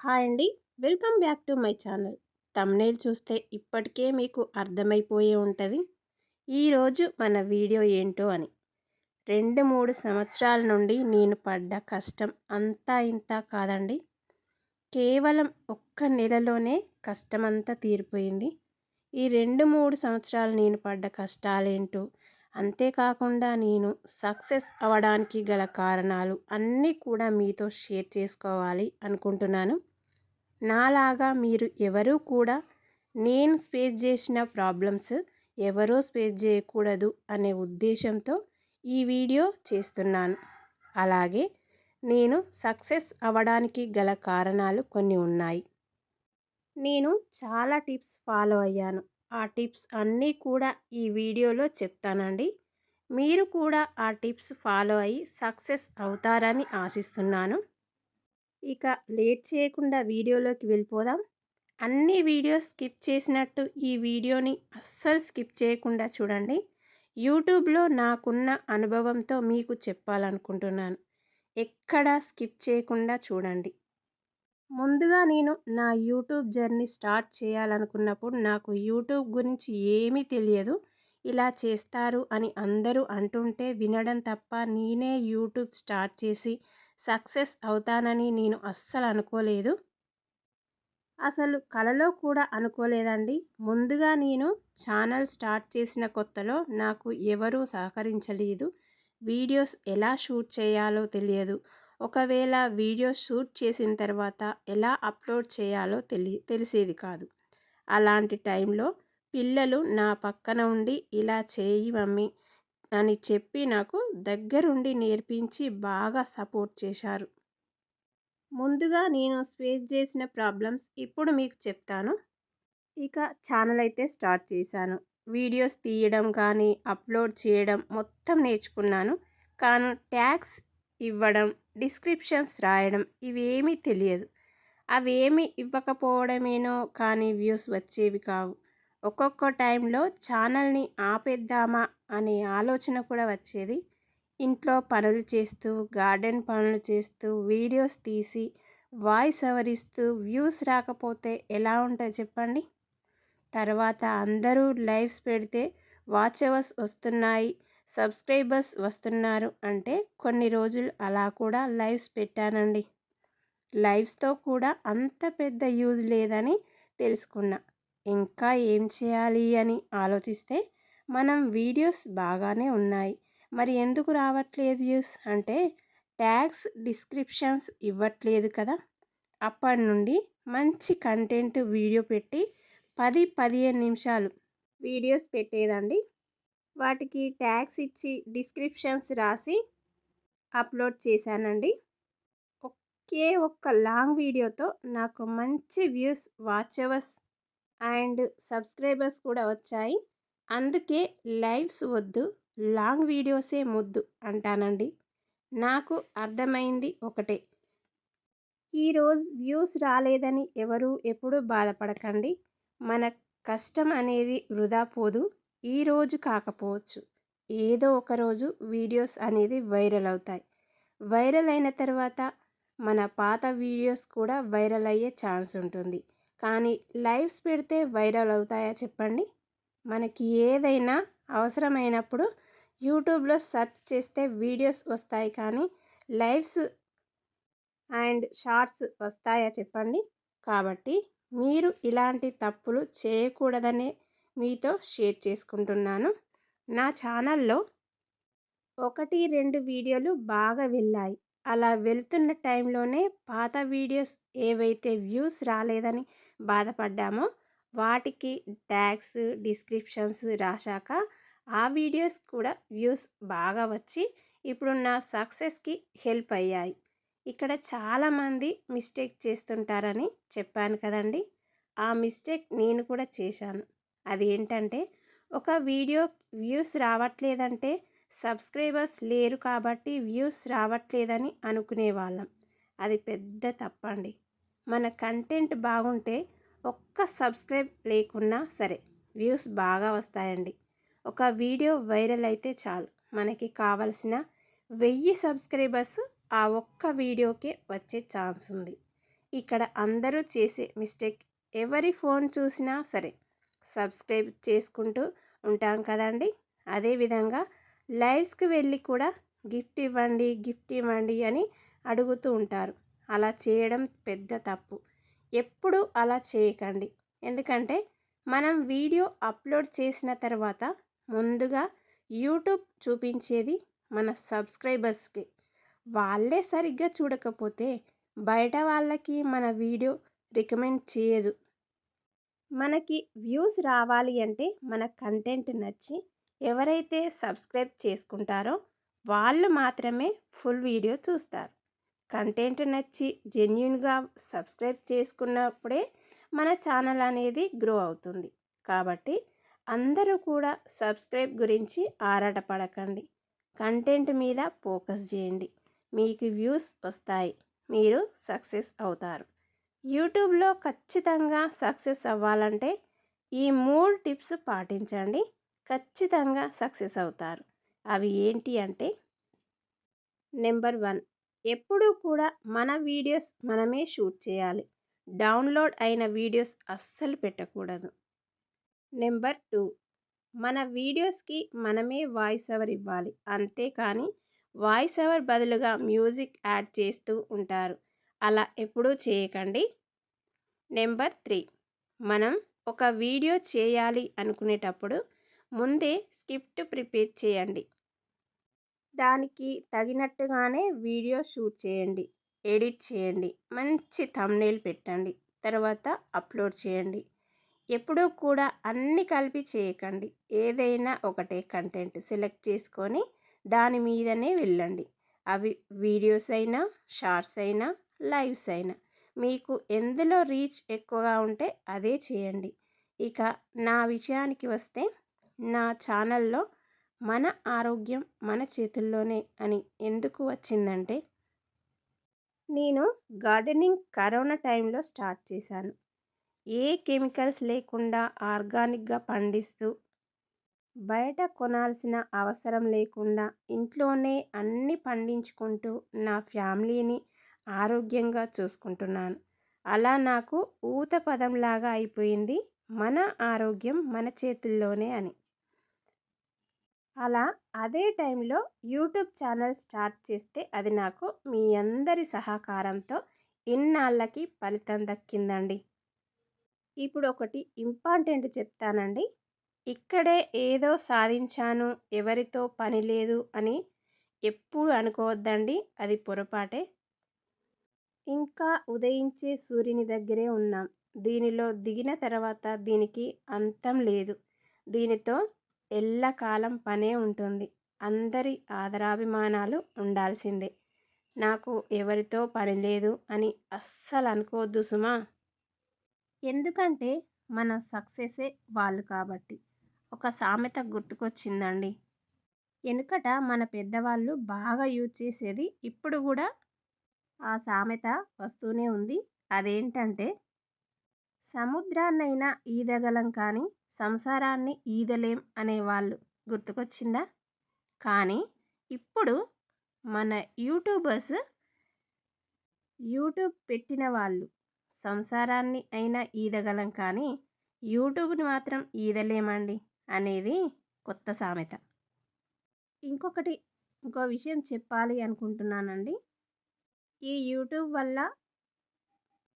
Hi అండి. Welcome back to my channel. Thumbnail చూస్తే ఇప్పటికే మీకు అర్థమైపోయే ఉంటుంది. ఈరోజు మన వీడియో ఏంటో అని. రెండు మూడు సంవత్సరాల నుండి నేను పడ్డ కష్టం అంతా ఇంత కాదండి. కేవలం ఒక్క నెలలోనే కష్టమంతా తీరిపోయింది. ఈ రెండు మూడు సంవత్సరాలు నేను పడ్డ కష్టాలేంటో అంతేకాకుండా నేను సక్సెస్ అవ్వడానికి గల కారణాలు అన్నీ కూడా మీతో షేర్ చేసుకోవాలి అనుకుంటున్నాను. నాలాగా మీరు ఎవరూ కూడా నేను స్పేస్ చేసిన ప్రాబ్లమ్స్ ఎవరో స్పేస్ చేయకూడదు అనే ఉద్దేశంతో ఈ వీడియో చేస్తున్నాను. అలాగే నేను సక్సెస్ అవ్వడానికి గల కారణాలు కొన్ని ఉన్నాయి. నేను చాలా టిప్స్ ఫాలో అయ్యాను. ఆ టిప్స్ అన్నీ కూడా ఈ వీడియోలో చెప్తానండి. మీరు కూడా ఆ టిప్స్ ఫాలో అయ్యి సక్సెస్ అవుతారని ఆశిస్తున్నాను. ఇక లేట్ చేయకుండా వీడియోలోకి వెళ్ళిపోదాం. అన్ని వీడియోస్ స్కిప్ చేసినట్టు ఈ వీడియోని అస్సలు స్కిప్ చేయకుండా చూడండి. యూట్యూబ్లో నాకున్న అనుభవంతో మీకు చెప్పాలనుకుంటున్నాను. ఎక్కడా స్కిప్ చేయకుండా చూడండి. ముందుగా నేను నా యూట్యూబ్ జర్నీ స్టార్ట్ చేయాలనుకున్నప్పుడు నాకు యూట్యూబ్ గురించి ఏమీ తెలియదు. ఇలా చేస్తారు అని అందరూ అంటుంటే వినడం తప్ప నేనే యూట్యూబ్ స్టార్ట్ చేసి సక్సెస్ అవుతానని నేను అస్సలు అనుకోలేదు. అసలు కలలో కూడా అనుకోలేదండి. ముందుగా నేను ఛానల్ స్టార్ట్ చేసిన కొత్తలో నాకు ఎవరూ సహకరించలేదు. వీడియోస్ ఎలా షూట్ చేయాలో తెలియదు. ఒకవేళ వీడియో షూట్ చేసిన తర్వాత ఎలా అప్లోడ్ చేయాలో తెలి తెలిసేది కాదు. అలాంటి టైంలో పిల్లలు నా పక్కన ఉండి ఇలా చేయి మమ్మీ అని చెప్పి నాకు దగ్గరుండి నేర్పించి బాగా సపోర్ట్ చేశారు. ముందుగా నేను స్పేస్ చేసిన ప్రాబ్లమ్స్ ఇప్పుడు మీకు చెప్తాను. ఇక ఛానల్ అయితే స్టార్ట్ చేశాను. వీడియోస్ తీయడం కానీ అప్లోడ్ చేయడం మొత్తం నేర్చుకున్నాను. కానీ ట్యాగ్స్ ఇవ్వడం డిస్క్రిప్షన్స్ రాయడం ఇవేమీ తెలియదు. అవేమి ఇవ్వకపోవడమేనో కానీ వ్యూస్ వచ్చేవి కావు. ఒక్కొక్క టైంలో ఛానల్ని ఆపేద్దామా అనే ఆలోచన కూడా వచ్చేది. ఇంట్లో పనులు చేస్తూ గార్డెన్ పనులు చేస్తూ వీడియోస్ తీసి వాయిస్ ఎవరిస్తూ వ్యూస్ రాకపోతే ఎలా ఉంటుంది చెప్పండి? తర్వాత అందరూ లైవ్స్ పెడితే వాచ్ అవర్స్ వస్తున్నాయి సబ్స్క్రైబర్స్ వస్తున్నారు అంటే కొన్ని రోజులు అలా కూడా లైవ్స్ పెట్టానండి. లైవ్స్తో కూడా అంత పెద్ద యూజ్ లేదని తెలుసుకున్నా. ఇంకా ఏం చేయాలి అని ఆలోచిస్తే మనం వీడియోస్ బాగానే ఉన్నాయి. మరి ఎందుకు రావట్లేదు వ్యూస్ అంటే ట్యాగ్స్ డిస్క్రిప్షన్స్ ఇవ్వట్లేదు కదా. అప్పటి నుండి మంచి కంటెంట్ వీడియో పెట్టి పది పదిహేను నిమిషాలు వీడియోస్ పెట్టేదండి. వాటికి ట్యాగ్స్ ఇచ్చి డిస్క్రిప్షన్స్ రాసి అప్లోడ్ చేశానండి. ఒకే ఒక్క లాంగ్ వీడియోతో నాకు మంచి views watch hours and subscribers కూడా వచ్చాయి. అందుకే లైవ్స్ వద్దు లాంగ్ వీడియోసే ముద్దు అంటానండి. నాకు అర్థమైంది ఒకటే. ఈరోజు వ్యూస్ రాలేదని ఎవరు ఎప్పుడూ బాధపడకండి. మన కష్టం అనేది వృధా పోదు ఈరోజు కాకపోవచ్చు. ఏదో ఒక రోజు వీడియోస్ అనేది వైరల్ అవుతాయి. వైరల్ అయిన తర్వాత మన పాత వీడియోస్ కూడా వైరల్ అయ్యే ఛాన్స్ ఉంటుంది. కానీ లైవ్స్ పెడితే వైరల్ అవుతాయా చెప్పండి? మనకి ఏదైనా అవసరమైనప్పుడు యూట్యూబ్లో సెర్చ్ చేస్తే వీడియోస్ వస్తాయి కానీ లైవ్స్ అండ్ షార్ట్స్ వస్తాయా చెప్పండి? కాబట్టి మీరు ఇలాంటి తప్పులు చేయకూడదనే మీతో షేర్ చేసుకుంటున్నాను. నా ఛానల్లో ఒకటి రెండు వీడియోలు బాగా వెళ్ళాయి. అలా వెళ్తున్న టైంలోనే పాత వీడియోస్ ఏవైతే వ్యూస్ రాలేదని బాధపడ్డామో వాటికి ట్యాగ్స్ డిస్క్రిప్షన్స్ రాశాక ఆ వీడియోస్ కూడా వ్యూస్ బాగా వచ్చి ఇప్పుడు నా సక్సెస్కి హెల్ప్ అయ్యాయి. ఇక్కడ చాలామంది మిస్టేక్ చేస్తుంటారని చెప్పాను కదండి. ఆ మిస్టేక్ నేను కూడా చేశాను. అది ఏంటంటే ఒక వీడియో వ్యూస్ రావట్లేదంటే సబ్స్క్రైబర్స్ లేరు కాబట్టి వ్యూస్ రావట్లేదని అనుకునేవాళ్ళం. అది పెద్ద తప్పండి. మన కంటెంట్ బాగుంటే ఒక్క సబ్స్క్రైబ్ లేకున్నా సరే వ్యూస్ బాగా వస్తాయండి. ఒక వీడియో వైరల్ అయితే చాలు. మనకి కావలసిన వెయ్యి సబ్స్క్రైబర్స్ ఆ ఒక్క వీడియోకే వచ్చే ఛాన్స్ ఉంది. ఇక్కడ అందరూ చేసే మిస్టేక్ ఎవరి ఫోన్ చూసినా సరే సబ్స్క్రైబ్ చేసుకుంటూ ఉంటాం కదండి. అదేవిధంగా లైవ్స్కి వెళ్ళి కూడా గిఫ్ట్ ఇవ్వండి గిఫ్ట్ ఇవ్వండి అని అడుగుతూ ఉంటారు. అలా చేయడం పెద్ద తప్పు. ఎప్పుడు అలా చేయకండి. ఎందుకంటే మనం వీడియో అప్లోడ్ చేసిన తర్వాత ముందుగా యూట్యూబ్ చూపించేది మన సబ్స్క్రైబర్స్కి. వాళ్ళే సరిగ్గా చూడకపోతే బయట వాళ్ళకి మన వీడియో రికమెండ్ చేయదు. మనకి వ్యూస్ రావాలి అంటే మన కంటెంట్ నచ్చి ఎవరైతే సబ్స్క్రైబ్ చేసుకుంటారో వాళ్ళు మాత్రమే ఫుల్ వీడియో చూస్తారు. కంటెంట్ నచ్చి జెన్యున్గా సబ్స్క్రైబ్ చేసుకున్నప్పుడే మన ఛానల్ అనేది గ్రో అవుతుంది. కాబట్టి అందరూ కూడా సబ్స్క్రైబ్ గురించి ఆరాటపడకండి. కంటెంట్ మీద ఫోకస్ చేయండి. మీకు వ్యూస్ వస్తాయి. మీరు సక్సెస్ అవుతారు. యూట్యూబ్లో ఖచ్చితంగా సక్సెస్ అవ్వాలంటే ఈ మూడు టిప్స్ పాటించండి. ఖచ్చితంగా సక్సెస్ అవుతారు. అవి ఏంటి అంటే నెంబర్ వన్ ఎప్పుడూ కూడా మన వీడియోస్ మనమే షూట్ చేయాలి. డౌన్లోడ్ అయిన వీడియోస్ అస్సలు పెట్టకూడదు. నెంబర్ టూ మన వీడియోస్కి మనమే వాయిస్ ఓవర్ ఇవ్వాలి. అంతేకాని వాయిస్ ఓవర్ బదులుగా మ్యూజిక్ యాడ్ చేస్తూ ఉంటారు. అలా ఎప్పుడూ చేయకండి. నెంబర్ త్రీ మనం ఒక వీడియో చేయాలి అనుకునేటప్పుడు ముందే స్క్రిప్ట్ ప్రిపేర్ చేయండి. దానికి తగినట్టుగానే వీడియో షూట్ చేయండి ఎడిట్ చేయండి మంచి థంబ్నెయిల్ పెట్టండి తర్వాత అప్లోడ్ చేయండి. ఎప్పుడూ కూడా అన్ని కలిపి చేయకండి. ఏదైనా ఒకటే కంటెంట్ సెలెక్ట్ చేసుకొని దాని మీదనే వెళ్ళండి. అవి వీడియోస్ అయినా షార్ట్స్ అయినా లైవ్స్ అయినా. మీకు ఎందులో రీచ్ ఎక్కువగా ఉంటే అదే చేయండి. ఇక నా విషయానికి వస్తే నా ఛానల్లో మన ఆరోగ్యం మన చేతుల్లోనే అని ఎందుకు వచ్చిందంటే నేను గార్డెనింగ్ కరోనా టైంలో స్టార్ట్ చేశాను. ఏ కెమికల్స్ లేకుండా ఆర్గానిక్గా పండిస్తూ బయట కొనాల్సిన అవసరం లేకుండా ఇంట్లోనే అన్ని పండించుకుంటూ నా ఫ్యామిలీని ఆరోగ్యంగా చూసుకుంటున్నాను. అలా నాకు ఊత పదంలాగా అయిపోయింది మన ఆరోగ్యం మన చేతుల్లోనే అని. అలా అదే టైంలో యూట్యూబ్ ఛానల్ స్టార్ట్ చేస్తే అది నాకు మీ అందరి సహకారంతో ఇన్నాళ్ళకి ఫలితం దక్కిందండి. ఇప్పుడు ఒకటి ఇంపార్టెంట్ చెప్తానండి. ఇక్కడే ఏదో సాధించాను ఎవరితో పని లేదు అని ఎప్పుడు అనుకోవద్దండి అది పొరపాటే. ఇంకా ఉదయించే సూర్యుని దగ్గరే ఉన్నాం. దీనిలో దిగిన తర్వాత దీనికి అంతం లేదు. దీనితో ఎల్లకాలం పనే ఉంటుంది. అందరి ఆదరాభిమానాలు ఉండాల్సిందే. నాకు ఎవరితో పని లేదు అని అస్సలు అనుకోవద్దు సుమా. ఎందుకంటే మన సక్సెసే వాళ్ళు కాబట్టి. ఒక సామెత గుర్తుకొచ్చిందండి. వెనుకట మన పెద్దవాళ్ళు బాగా యూజ్ చేసేది ఇప్పుడు కూడా ఆ సామెత వస్తూనే ఉంది. అదేంటంటే సముద్రాన్నైనా ఈదగలం కానీ సంసారాన్ని ఈదలేం అనేవాళ్ళు గుర్తుకొచ్చిందా? కానీ ఇప్పుడు మన యూట్యూబర్స్ యూట్యూబ్ పెట్టిన వాళ్ళు సంసారాన్ని అయినా ఈదగలం కానీ యూట్యూబ్ని మాత్రం ఈదలేమండి అనేది కొత్త సామెత. ఇంకొకటి ఇంకో విషయం చెప్పాలి అనుకుంటున్నానండి. ఈ యూట్యూబ్ వల్ల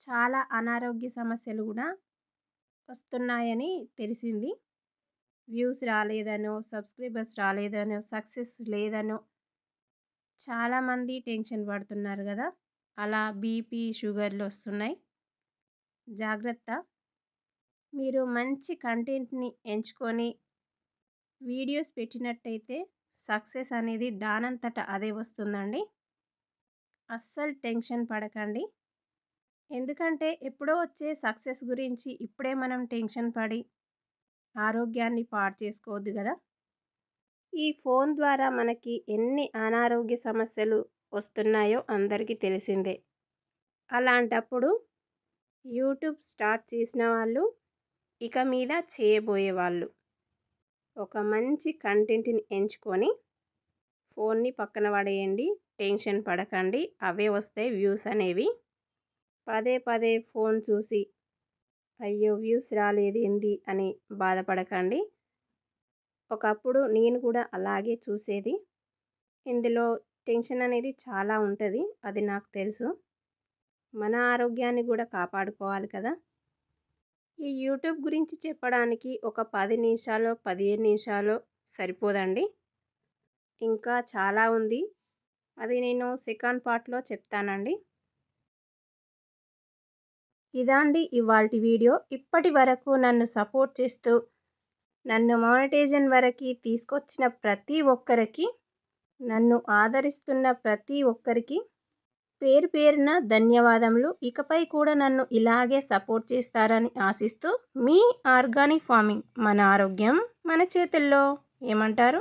చాలా అనారోగ్య సమస్యలు కూడా వస్తున్నాయని తెలిసింది. వ్యూస్ రాలేదనో సబ్స్క్రైబర్స్ రాలేదనో సక్సెస్ లేదనో చాలామంది టెన్షన్ పడుతున్నారు కదా! అలా బీపీ షుగర్లు వస్తున్నాయి. జాగ్రత్త. మీరు మంచి కంటెంట్ని ఎంచుకొని వీడియోస్ పెట్టినట్టయితే సక్సెస్ అనేది దానంతట అదే వస్తుందండి. అస్సలు టెన్షన్ పడకండి. ఎందుకంటే ఎప్పుడో వచ్చే సక్సెస్ గురించి ఇప్పుడే మనం టెన్షన్ పడి ఆరోగ్యాన్ని పాడు చేసుకోవద్దు కదా. ఈ ఫోన్ ద్వారా మనకి ఎన్ని అనారోగ్య సమస్యలు వస్తున్నాయో అందరికీ తెలిసిందే. అలాంటప్పుడు యూట్యూబ్ స్టార్ట్ చేసిన వాళ్ళు ఇక మీద చేయబోయే వాళ్ళు. ఒక మంచి కంటెంట్ని ఎంచుకొని ఫోన్ని పక్కన పడేయండి టెన్షన్ పడకండి అవే వస్తాయి వ్యూస్ అనేవి. పదే పదే ఫోన్ చూసి అయ్యో! వ్యూస్ రాలేదు ఏంది? అని బాధపడకండి. ఒకప్పుడు నేను కూడా అలాగే చూసేది. ఇందులో టెన్షన్ అనేది చాలా ఉంటుంది అది నాకు తెలుసు. మన ఆరోగ్యాన్ని కూడా కాపాడుకోవాలి కదా! ఈ యూట్యూబ్ గురించి చెప్పడానికి ఒక పది నిమిషాలు పదిహేను నిమిషాలు సరిపోదండి. ఇంకా చాలా ఉంది. అది నేను సెకండ్ పార్ట్లో చెప్తానండి. ఇదాండి ఇవాళ వీడియో. ఇప్పటి వరకు నన్ను సపోర్ట్ చేస్తూ నన్ను మానిటైజన్ వరకు తీసుకొచ్చిన ప్రతి ఒక్కరికి నన్ను ఆదరిస్తున్న ప్రతి ఒక్కరికి పేరు పేరున ధన్యవాదములు. ఇకపై కూడా నన్ను ఇలాగే సపోర్ట్ చేస్తారని ఆశిస్తూ మీ ఆర్గానిక్ ఫార్మింగ్ మన ఆరోగ్యం మన చేతుల్లో ఏమంటారు?